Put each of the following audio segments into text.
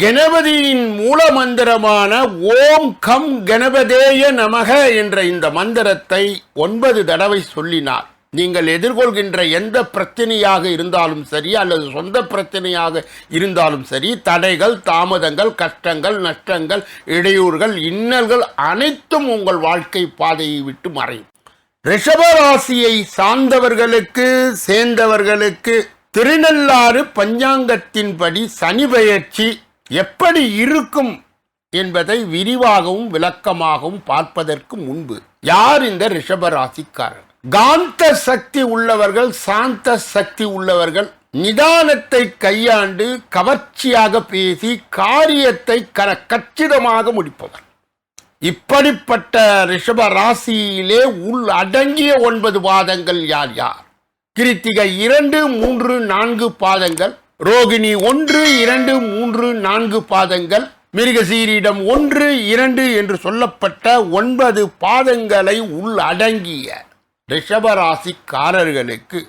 கணபதியின் மூல மந்திரமான ஓம் கம் கணபதேய நமக என்ற இந்த மந்திரத்தை ஒன்பது தடவை சொல்லினார். நீங்கள் எதிர்கொள்கின்ற எந்த பிரச்சனையாக இருந்தாலும் சரி அல்லது சொந்த பிரச்சனையாக இருந்தாலும் சரி தடைகள் தாமதங்கள் கஷ்டங்கள் நஷ்டங்கள் இடையூறுகள் இன்னல்கள் அனைத்தும் உங்கள் வாழ்க்கை பாதையை விட்டு மறையும். ரிஷபராசியை சார்ந்தவர்களுக்கு சேர்ந்தவர்களுக்கு திருநள்ளாறு பஞ்சாங்கத்தின்படி சனி பயிற்சி எப்படி இருக்கும் என்பதை விரிவாகவும் விளக்கமாகவும் பார்ப்பதற்கு முன்பு யார் இந்த ரிஷபராசிக்காரர்? காந்த சக்தி உள்ளவர்கள் சாந்த சக்தி உள்ளவர்கள் நிதானத்தை கையாண்டு கவர்ச்சியாக பேசி காரியத்தை கர கச்சிதமாக முடிப்பவர். இப்படிப்பட்ட ரிஷப ராசியிலே உள் அடங்கிய ஒன்பது பாதங்கள் யார் யார்? கிருத்திகை இரண்டு மூன்று நான்கு பாதங்கள் ரோகிணி ஒன்று இரண்டு மூன்று நான்கு பாதங்கள். மிருகசீரிடம் ஒன்று இரண்டு என்று சொல்லப்பட்ட ஒன்பது பாதங்களை உள்ளடங்கிய ரிஷபராசிக்காரர்களுக்கு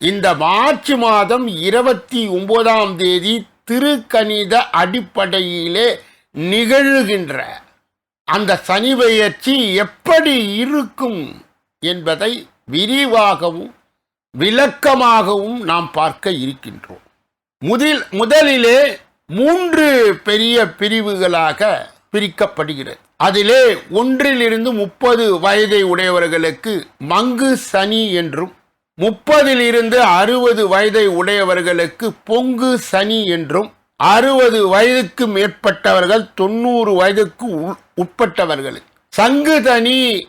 இந்த மார்ச் மாதம் இருபத்தி ஒன்பதாம் தேதி திருக்கணித அடிப்படையிலே நிகழ்கின்ற அந்த சனி பெயர்ச்சி எப்படி இருக்கும் என்பதை விரிவாகவும் விளக்கமாகவும் நாம் பார்க்க இருக்கின்றோம். முதல் முதலிலே மூன்று பெரிய பிரிவுகளாக பிரிக்கப்படுகிறது. அதிலே ஒன்றிலிருந்து முப்பது வயதை உடையவர்களுக்கு மங்கு சனி என்றும் முப்பதிலிருந்து அறுபது வயதை உடையவர்களுக்கு பொங்கு சனி என்றும் அறுபது வயதுக்கு மேற்பட்டவர்கள் தொண்ணூறு வயதுக்கு உட்பட்டவர்கள் சங்கு சனி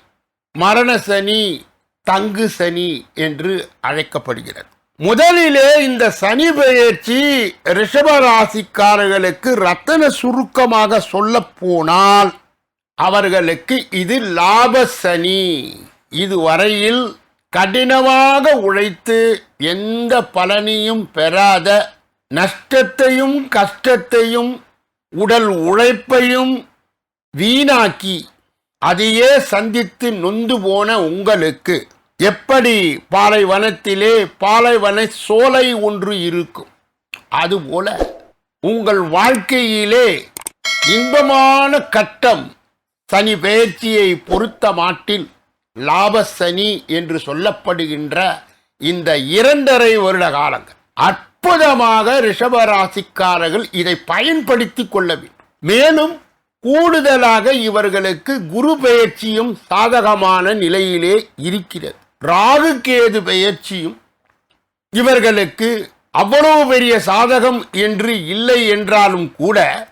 மரண சனி தங்கு சனி என்று அழைக்கப்படுகிறது. முதலிலே இந்த சனி பெயர்ச்சி ரிஷப ராசிக்காரர்களுக்கு ரத்தன சுருக்கமாக சொல்ல போனால் அவர்களுக்கு இது லாப சனி. இதுவரையில் கடினமாக உழைத்து எந்த பலனையும் பெறாத நஷ்டத்தையும் கஷ்டத்தையும் உடல் உழைப்பையும் வீணாக்கி அதையே சந்தித்து நொந்து போன உங்களுக்கு எப்படி பாலைவனத்திலே பாலைவன சோலை ஒன்று இருக்கும்? அதுபோல உங்கள் வாழ்க்கையிலே இன்பமான கட்டம் சனி பெயர்ச்சியை பொறுத்த மாட்டில் லாப சனி என்று சொல்லப்படுகின்ற இந்த இரண்டரை வருட காலங்கள். அற்புதமாக ரிஷபராசிக்காரர்கள் இதை பயன்படுத்திக் கொள்ள வேண்டும். மேலும் கூடுதலாக இவர்களுக்கு குரு பெயர்ச்சியும் சாதகமான நிலையிலே இருக்கிறது. ராகு கேது பெயர்ச்சியும் இவர்களுக்கு அவ்வளவு பெரிய சாதகம் என்று இல்லை என்றாலும் கூட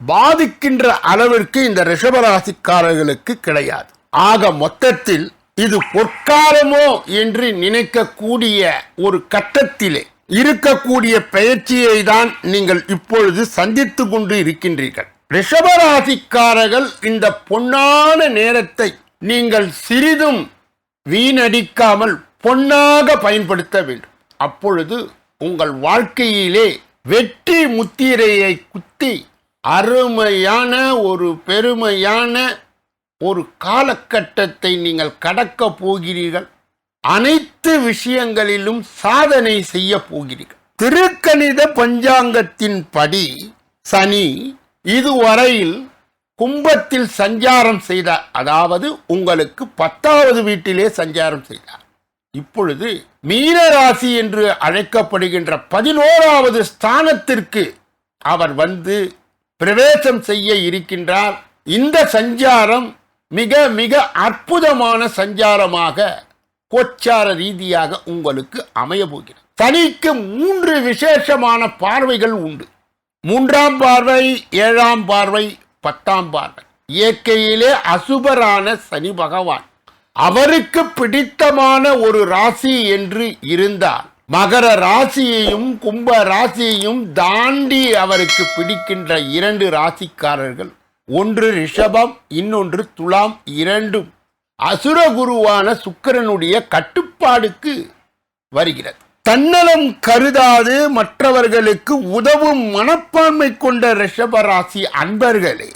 பாதிக்கின்ற அளவிற்கு இந்த ரிஷபராசிக்காரர்களுக்கு கிடையாது. ஆக மொத்தத்தில் இது பொற்காலமோ என்று நினைக்கக்கூடிய ஒரு கட்டத்திலே இருக்கக்கூடிய பயிற்சியை தான் நீங்கள் இப்பொழுது சந்தித்து கொண்டு இருக்கின்றீர்கள். ரிஷபராசிக்காரர்கள் இந்த பொன்னான நேரத்தை நீங்கள் சிறிதும் வீணடிக்காமல் பொன்னாக பயன்படுத்த வேண்டும். அப்பொழுது உங்கள் வாழ்க்கையிலே வெற்றி முத்திரையை குத்தி அருமையான ஒரு பெருமையான ஒரு காலகட்டத்தை நீங்கள் கடக்க போகிறீர்கள். அனைத்து விஷயங்களிலும் சாதனை செய்ய போகிறீர்கள். திருக்கணித பஞ்சாங்கத்தின் படி சனி இதுவரையில் கும்பத்தில் சஞ்சாரம் செய்தார் அதாவது உங்களுக்கு பத்தாவது வீட்டிலே சஞ்சாரம் செய்தார். இப்பொழுது மீனராசி என்று அழைக்கப்படுகின்ற பதினோராவது ஸ்தானத்திற்கு அவர் வந்து பிரவேசம் செய்ய இருக்கின்றார். இந்த சஞ்சாரம் மிக மிக அற்புதமான சஞ்சாரமாக கோச்சார ரீதியாக உங்களுக்கு அமைய போகிறது. சனிக்கு மூன்று விசேஷமான பார்வைகள் உண்டு. மூன்றாம் பார்வை ஏழாம் பார்வை பத்தாம் பார்வை இயற்கையிலே அசுபரான சனி பகவான். அவருக்கு பிடித்தமான ஒரு ராசி என்று இருந்தால் மகர ராசியையும் கும்ப ராசியையும் தாண்டி அவருக்கு பிடிக்கின்ற இரண்டு ராசிக்காரர்கள். ஒன்று ரிஷபம் இன்னொன்று துலாம் இரண்டும் அசுரகுருவான சுக்கிரனுடைய கட்டுப்பாடுக்கு வருகிறது. தன்னலம் கருதாது மற்றவர்களுக்கு உதவும் மனப்பான்மை கொண்ட ரிஷபராசி அன்பர்களே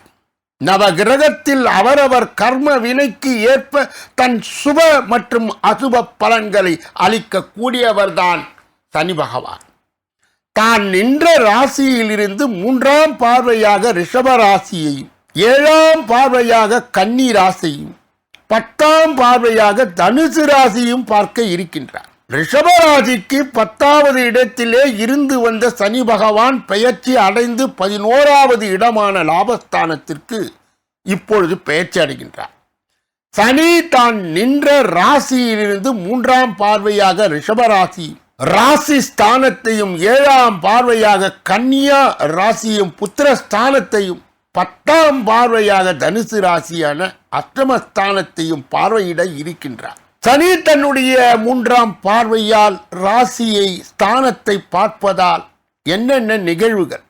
நவகிரகத்தில் அவரவர் கர்ம வினைக்கு ஏற்ப தன் சுப மற்றும் அசுப பலன்களை அளிக்கக்கூடியவர்தான் சனி பகவான். தான் நின்ற ராசியிலிருந்து மூன்றாம் பார்வையாக ரிஷபராசியையும் ஏழாம் பார்வையாக கன்னி ராசியையும் பத்தாம் பார்வையாக தனுசு ராசியும் பார்க்க இருக்கின்றார். ரிஷபராசிக்கு பத்தாவது இடத்திலே இருந்து வந்த சனி பகவான் பெயர்ச்சி அடைந்து பதினோராவது இடமான லாபஸ்தானத்திற்கு இப்பொழுது பெயர்ச்சி அடைகின்றார். சனி தான் நின்ற ராசியிலிருந்து மூன்றாம் பார்வையாக ரிஷபராசி ராசி ஸ்தானத்தையும் ஏழாம் பார்வையாக கன்னியா ராசியும் புத்திர ஸ்தானத்தையும் பத்தாம் பார்வையாக தனுசு ராசியான அஷ்டமஸ்தானத்தையும் பார்வையிட இருக்கின்றார். சனி தன்னுடைய மூன்றாம் பார்வையால் ராசியை ஸ்தானத்தை பார்ப்பதால் என்னென்ன நிகழ்வுகள்?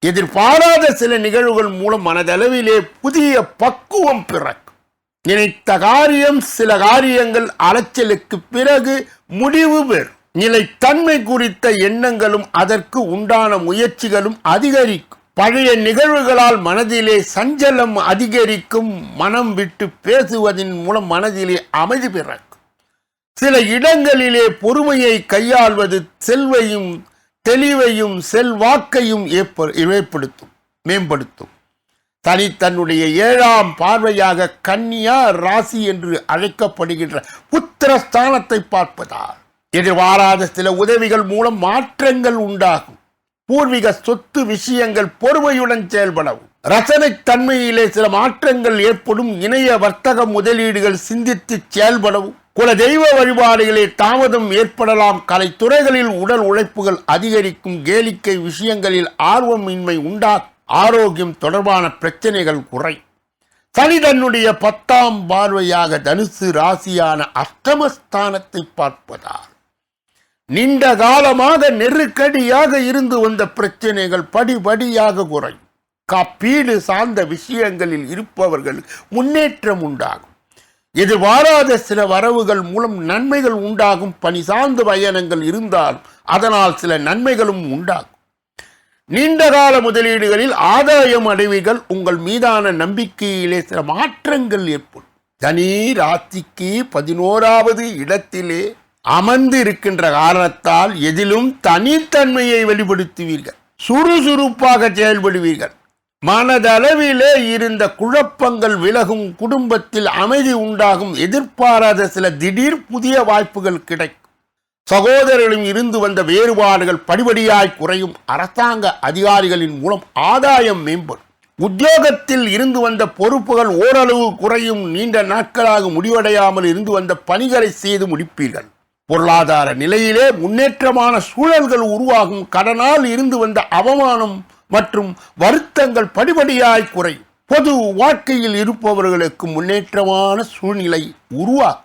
எதிர்பாராத சில நிகழ்வுகள் மூலம் மனதளவிலே புதிய பக்குவம் பிறக்கும். நினைத்த காரியம் சில காரியங்கள் அலைச்சலுக்கு பிறகு முடிவு பெறும். நிலைத்தன்மை குறித்த எண்ணங்களும் அதற்கு உண்டான முயற்சிகளும் அதிகரிக்கும். பழைய நிகழ்வுகளால் மனதிலே சஞ்சலம் அதிகரிக்கும். மனம் விட்டு பேசுவதன் மூலம் மனதிலே அமைதி பெற சில இடங்களிலே பொறுமையை கையாள்வது செல்வையும் தெளிவையும் செல்வாக்கையும் ஏற்படுத்தும் மேம்படுத்தும். தனி தன்னுடைய ஏழாம் பார்வையாக கன்னியா ராசி என்று அழைக்கப்படுகின்ற புத்திரஸ்தானத்தை பார்ப்பதால் எதிர்பாராத சில உதவிகள் மூலம் மாற்றங்கள் உண்டாகும். பூர்வீக சொத்து விஷயங்கள் பொறுமையுடன் செயல்படவும். ரசனை தன்மையிலே சில மாற்றங்கள் ஏற்படும். இணைய வர்த்தக முதலீடுகள் சிந்தித்து செயல்படவும். குல தெய்வ வழிபாடுகளில் தாமதம் ஏற்படலாம். கலைத்துறைகளில் உடல் உழைப்புகள் அதிகரிக்கும். கேளிக்கை விஷயங்களில் ஆர்வமின்மை உண்டா? ஆரோக்கியம் தொடர்பான பிரச்சனைகள் குறை. சனி தன்னுடைய பத்தாம் பார்வையாக தனுசு ராசியான அஷ்டமஸ்தானத்தை பார்ப்பதால் நீண்ட காலமாக நெருக்கடியாக இருந்து வந்த பிரச்சனைகள் படிபடியாக குறையும். காப்பீடு சார்ந்த விஷயங்களில் இருப்பவர்கள் முன்னேற்றம் உண்டாகும். எதிர்பாராத சில வரவுகள் மூலம் நன்மைகள் உண்டாகும் பணி சார்ந்த பயணங்கள் இருந்தால் அதனால் சில நன்மைகளும் உண்டாகும். நீண்டகால முதலீடுகளில் ஆதாயம் அடைவீர்கள் உங்கள் மீதான நம்பிக்கையிலே சில மாற்றங்கள் ஏற்படும். தனி ராசிக்கு பதினோராவது இடத்திலே அமர்ந்து இருக்கின்ற காரணத்தால் எதிலும் தனித்தன்மையை வெளிப்படுத்துவீர்கள். சுறுசுறுப்பாக செயல்படுவீர்கள். மனதளவிலே இருந்த குழப்பங்கள் விலகும் குடும்பத்தில் அமைதி உண்டாகும் எதிர்பாராத சில திடீர் புதிய வாய்ப்புகள் கிடைக்கும். சகோதரர்களும் இருந்து வந்த வேறுபாடுகள் படிபடியாய் குறையும். அரசாங்க அதிகாரிகளின் மூலம் ஆதாயம் மேம்படும். உத்தியோகத்தில் இருந்து வந்த பொறுப்புகள் ஓரளவு குறையும். நீண்ட நாட்களாக முடிவடையாமல் இருந்து வந்த பணிகளை செய்து முடிப்பீர்கள். பொருளாதார நிலையிலே முன்னேற்றமான சூழல்கள் உருவாகும். கடனால் இருந்து வந்த அவமானம் மற்றும் வருத்தங்கள் படிபடியாய் குறையும். பொது வாழ்க்கையில் இருப்பவர்களுக்கு முன்னேற்றமான சூழ்நிலை உருவாகும்.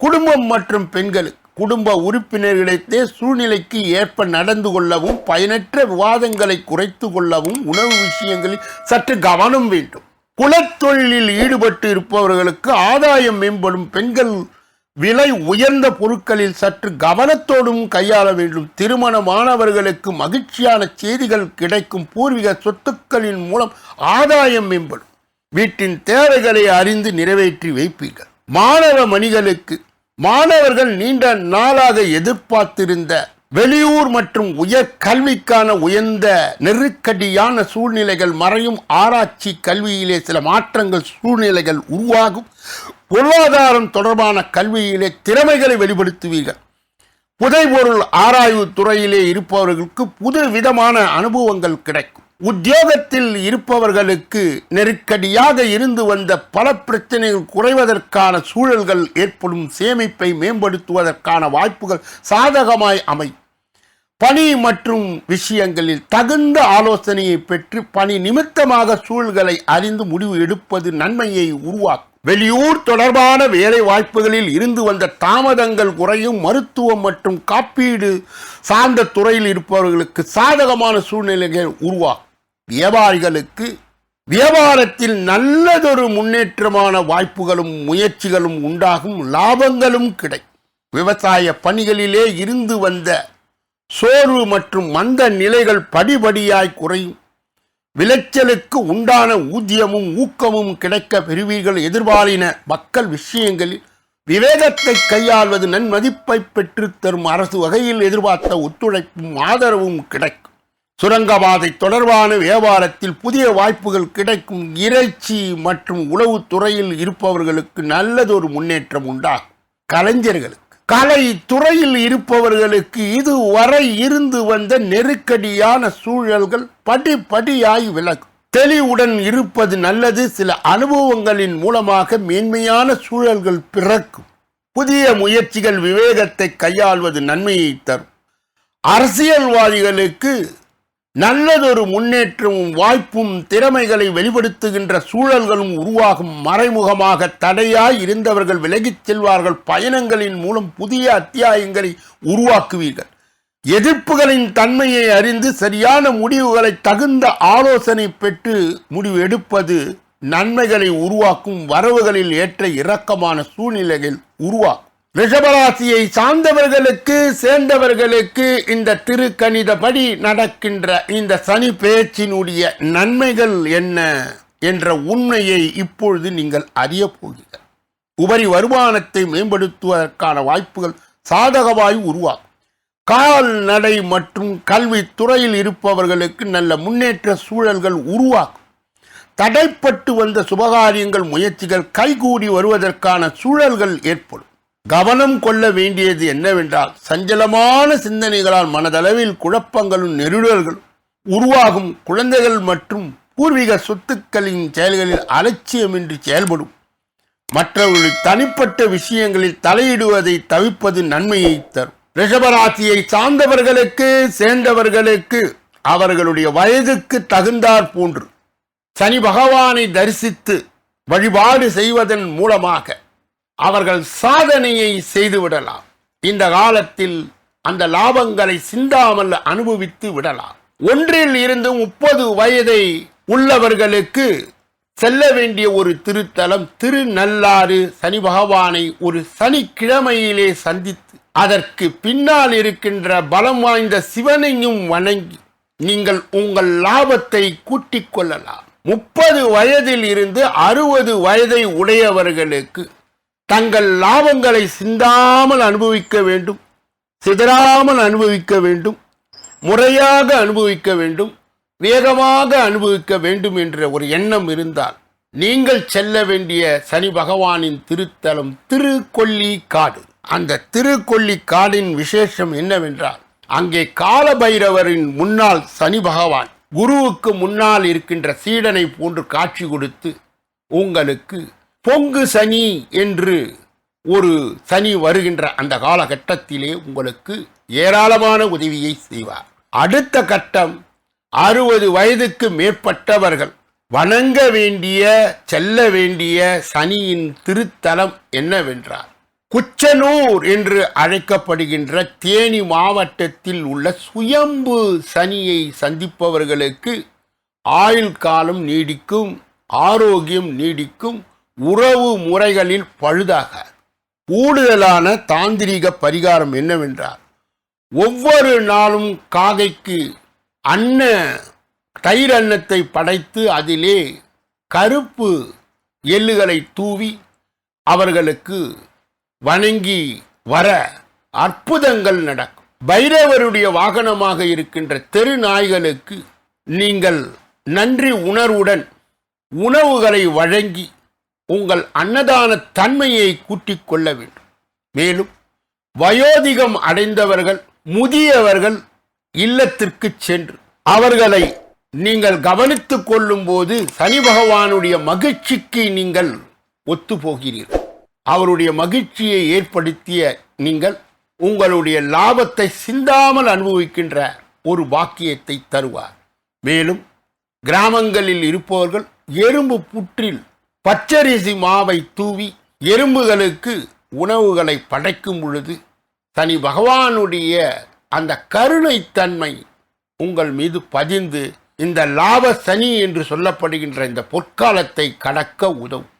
குடும்பம் மற்றும் பெண்களுக்கு குடும்ப உறுப்பினர்களிடத்தே சூழ்நிலைக்கு ஏற்ப நடந்து கொள்ளவும் பயனற்ற விவாதங்களை குறைத்து கொள்ளவும் உணவு விஷயங்களில் சற்று கவனம் வேண்டும். குலத்தொழிலில் ஈடுபட்டு இருப்பவர்களுக்கு ஆதாயம் மேம்படும் பெண்கள் விலை உயர்ந்த பொருட்களில் சற்று கவனத்தோடும் கையாள வேண்டும். திருமணமானவர்களுக்கு மகிழ்ச்சியான செய்திகள் கிடைக்கும் பூர்வீக சொத்துக்களின் மூலம் ஆதாயம் மேம்படும். வீட்டின் தேவைகளை அறிந்து நிறைவேற்றி வைப்பீர்கள். மாணவ மணிகளுக்கு மாணவர்கள் நீண்ட நாளாக எதிர்பார்த்திருந்த வெளியூர் மற்றும் உயர் கல்விக்கான உயர்ந்த நெருக்கடியான சூழ்நிலைகள் மறையும் ஆராய்ச்சி கல்வியிலே சில மாற்றங்கள் சூழ்நிலைகள் உருவாகும். பொருளாதாரம் தொடர்பான கல்வியிலே திறமைகளை வெளிப்படுத்துவீர்கள். புதைபொருள் ஆராய்வு துறையிலே இருப்பவர்களுக்கு புது விதமான அனுபவங்கள் கிடைக்கும். உத்தியோகத்தில் இருப்பவர்களுக்கு நெருக்கடியாக இருந்து வந்த பல பிரச்சனைகள் குறைவதற்கான சூழல்கள் ஏற்படும் சேமிப்பை மேம்படுத்துவதற்கான வாய்ப்புகள் சாதகமாய் அமை. பணி மற்றும் விஷயங்களில் தகுந்த ஆலோசனையை பெற்று பணி நிமித்தமாக சூழல்களை அறிந்து முடிவு எடுப்பது நன்மையை உருவாக்கும். வெளியூர் தொடர்பான வேலை வாய்ப்புகளில் இருந்து வந்த தாமதங்கள் குறையும் மருத்துவம் மற்றும் காப்பீடு சார்ந்த துறையில் இருப்பவர்களுக்கு சாதகமான சூழ்நிலைகள் உருவாகும் வியாபாரிகளுக்கு வியாபாரத்தில் நல்லதொரு முன்னேற்றமான வாய்ப்புகளும் முயற்சிகளும் உண்டாகும் லாபங்களும் கிடைக்கும் விவசாய பணிகளிலே இருந்து வந்த சோர்வு மற்றும் மந்த நிலைகள் படிபடியாய் குறையும். விளைச்சலுக்கு உண்டான ஊதியமும் ஊக்கமும் கிடைக்க பெறுவீர்கள். எதிர்பாலின மக்கள் விஷயங்களில் விவேகத்தை கையாள்வது நன்மதிப்பை பெற்றுத் தரும் அரசு வகையில் எதிர்பார்த்த ஒத்துழைப்பும் ஆதரவும் கிடைக்கும். சுரங்கபாதை தொடர்பான வியாபாரத்தில் புதிய வாய்ப்புகள் கிடைக்கும் இறைச்சி மற்றும் உளவுத்துறையில் இருப்பவர்களுக்கு நல்லதொரு முன்னேற்றம் உண்டாகும். கலைஞர்களுக்கு. கலை துறையில் இருப்பவர்களுக்கு இதுவரை இருந்து வந்த நெருக்கடியான சூழல்கள் படிப்படியாய் விலகும். தெளிவுடன் இருப்பது நல்லது சில அனுபவங்களின் மூலமாக மேன்மையான சூழல்கள் பிறக்கும். புதிய முயற்சிகள் விவேகத்தை கையாள்வது நன்மையை தரும். அரசியல்வாதிகளுக்கு நல்லதொரு முன்னேற்றமும் வாய்ப்பும் திறமைகளை வெளிப்படுத்துகின்ற சூழல்களும் உருவாகும் மறைமுகமாக தடையாய் இருந்தவர்கள் விலகிச் செல்வார்கள். பயணங்களின் மூலம் புதிய அத்தியாயங்களை உருவாக்குவீர்கள். எதிர்ப்புகளின் தன்மையை அறிந்து சரியான முடிவுகளை தகுந்த ஆலோசனை பெற்று முடிவு எடுப்பது நன்மைகளை உருவாக்கும் வரவுகளில் ஏற்ற இரக்கமான சூழ்நிலைகள் உருவாக்கும் ரிஷபராசியை சார்ந்தவர்களுக்கு சேர்ந்தவர்களுக்கு இந்த திருக்கணிதப்படி நடக்கின்ற இந்த சனி பேச்சினுடைய நன்மைகள் என்ன என்ற உண்மையை இப்பொழுது நீங்கள் அறிய போகிறீர்கள். உபரி வருமானத்தை மேம்படுத்துவதற்கான வாய்ப்புகள் சாதகமாய் உருவாகும். கால்நடை மற்றும் கல்வி துறையில் இருப்பவர்களுக்கு நல்ல முன்னேற்ற சூழல்கள் உருவாகும். தடைப்பட்டு வந்த சுபகாரியங்கள் முயற்சிகள் கைகூடி வருவதற்கான சூழல்கள் ஏற்படும். கவனம் கொள்ள வேண்டியது என்னவென்றால் சஞ்சலமான சிந்தனைகளால் மனதளவில் குழப்பங்களும் நெருடல்களும் உருவாகும் குழந்தைகள் மற்றும் பூர்வீக சொத்துக்களின் செயல்களில் அலட்சியமின்றி செயல்படும். மற்றவர்களின் தனிப்பட்ட விஷயங்களில் தலையிடுவதை தவிர்ப்பது நன்மையை தரும். ரிஷபராசியை சார்ந்தவர்களுக்கு சேர்ந்தவர்களுக்கு அவர்களுடைய வயதுக்கு தகுந்தாற் போன்று சனி பகவானை தரிசித்து வழிபாடு செய்வதன் மூலமாக அவர்கள் சாதனையை செய்து விடலாம். இந்த காலத்தில் அந்த லாபங்களை சிந்தாமல் அனுபவித்து விடலாம். ஒன்றில் இருந்து முப்பது வயதை உள்ளவர்களுக்கு செல்ல வேண்டிய ஒரு திருத்தலம் திருநள்ளாறு சனி பகவானை ஒரு சனிக்கிழமையிலே சந்தித்து அதற்கு பின்னால் இருக்கின்ற பலம் வாய்ந்த சிவனையும் வணங்கி நீங்கள் உங்கள் லாபத்தை கூட்டிக் கொள்ளலாம். முப்பது வயதில் இருந்து அறுபது வயதை உடையவர்களுக்கு தங்கள் லாபங்களை சிந்தாமல் அனுபவிக்க வேண்டும் சிதறாமல் அனுபவிக்க வேண்டும் முறையாக அனுபவிக்க வேண்டும் வேகமாக அனுபவிக்க வேண்டும் என்ற ஒரு எண்ணம் இருந்தால் நீங்கள் செல்ல வேண்டிய சனி பகவானின் திருத்தலம் திருக்கொல்லி காடு அந்த திருக்கொல்லி காடின் விசேஷம் என்னவென்றால் அங்கே காலபைரவரின் முன்னால் சனி பகவான் குருவுக்கு முன்னால் இருக்கின்ற சீடனை போன்று காட்சி கொடுத்து உங்களுக்கு பொங்கு சனி என்று ஒரு சனி வருகின்ற அந்த காலகட்டத்திலே உங்களுக்கு ஏராளமான உதவியை செய்வார். அடுத்த கட்டம் அறுபது வயதுக்கு மேற்பட்டவர்கள் வணங்க வேண்டிய செல்ல வேண்டிய சனியின் திருத்தலம் என்னவென்றார் குச்சனூர் என்று அழைக்கப்படுகின்ற தேனி மாவட்டத்தில் உள்ள சுயம்பு சனியை சந்திப்பவர்களுக்கு ஆயுள் காலம் நீடிக்கும் ஆரோக்கியம் நீடிக்கும் உறவு முறைகளில் பழுதாக. கூடுதலான தாந்திரிக பரிகாரம் என்னவென்றால் ஒவ்வொரு நாளும் காகைக்கு அன்ன தயிர் அன்னத்தை படைத்து அதிலே கருப்பு எள்ளுகளை தூவி அவர்களுக்கு வணங்கி வர அற்புதங்கள் நடக்கும். பைரவருடைய வாகனமாக இருக்கின்ற தெரு நாய்களுக்கு நீங்கள் நன்றி உணர்வுடன் உணவுகளை வழங்கி உங்கள் அன்னதான தன்மையை கூட்டிக் கொள்ள வேண்டும். மேலும் வயோதிகம் அடைந்தவர்கள் முதியவர்கள் இல்லத்திற்கு சென்று அவர்களை நீங்கள் கவனித்துக் கொள்ளும்போது சனி பகவானுடைய மகிழ்ச்சிக்கு நீங்கள் ஒத்துப்போகிறீர்கள். அவருடைய மகிழ்ச்சியை ஏற்படுத்திய நீங்கள் உங்களுடைய லாபத்தை சிந்தாமல் அனுபவிக்கின்ற ஒரு பாக்கியத்தை தருவார். மேலும் கிராமங்களில் இருப்பவர்கள் எறும்பு புற்றில் பச்சரிசி மாவை தூவி எறும்புகளுக்கு உணவுகளை படைக்கும் பொழுது தனி பகவானுடைய அந்த கருணைத்தன்மை உங்கள் மீது பதிந்து இந்த லாப சனி என்று சொல்லப்படுகின்ற இந்த பொற்காலத்தை கடக்க உதவும்.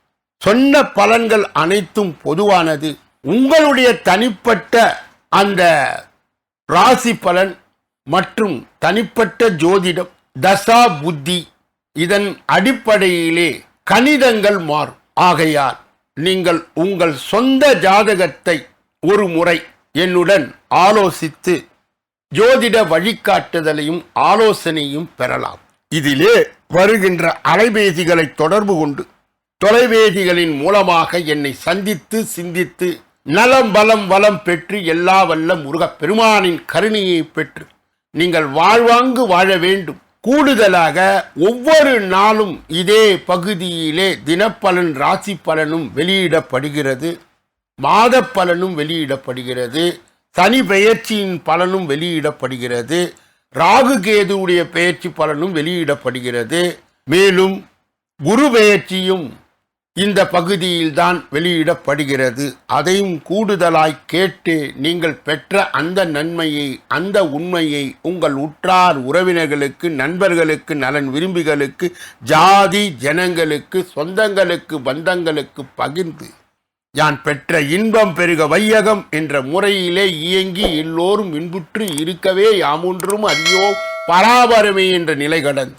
சொன்ன பலன்கள் அனைத்தும் பொதுவானது. உங்களுடைய தனிப்பட்ட அந்த ராசி பலன் மற்றும் தனிப்பட்ட ஜோதிடம் தசா புத்தி இதன் அடிப்படையிலே கணிதங்கள் மாறும். ஆகையால் நீங்கள் உங்கள் சொந்த ஜாதகத்தை ஒரு முறை என்னுடன் ஆலோசித்து ஜோதிட வழிகாட்டுதலையும் ஆலோசனையும் பெறலாம். இதிலே வருகின்ற அலைபேசிகளை தொடர்பு கொண்டு தொலைபேசிகளின் மூலமாக என்னை சந்தித்து சிந்தித்து நலம் பலம் வளம் பெற்று எல்லா வல்ல முருகப் பெருமானின் கருணையை பெற்று நீங்கள் வாழ்வாங்கு வாழ வேண்டும். கூடுதலாக ஒவ்வொரு நாளும் இதே பகுதியிலே தினப்பலன் ராசி பலனும் வெளியிடப்படுகிறது. மாத பலனும் வெளியிடப்படுகிறது. சனி பெயர்ச்சியின் பலனும் வெளியிடப்படுகிறது. ராகு கேதுவுடைய பெயர்ச்சி பலனும் வெளியிடப்படுகிறது. மேலும் குரு பெயர்ச்சியும் இந்த பகுதியில்தான் வெளியிடப்படுகிறது. அதையும் கூடுதலாய் கேட்டு நீங்கள் பெற்ற அந்த நன்மையை அந்த உண்மையை உங்கள் உற்றார் உறவினர்களுக்கு நண்பர்களுக்கு நலன் விரும்பிகளுக்கு ஜாதி ஜனங்களுக்கு சொந்தங்களுக்கு பந்தங்களுக்கு பகிர்ந்து யான் பெற்ற இன்பம் பெருக வையகம் என்ற முறையிலே இயங்கி எல்லோரும் இன்புற்று இருக்கவே யாமொன்றும் அறியோ பராபரமே என்ற நிலை கடந்து.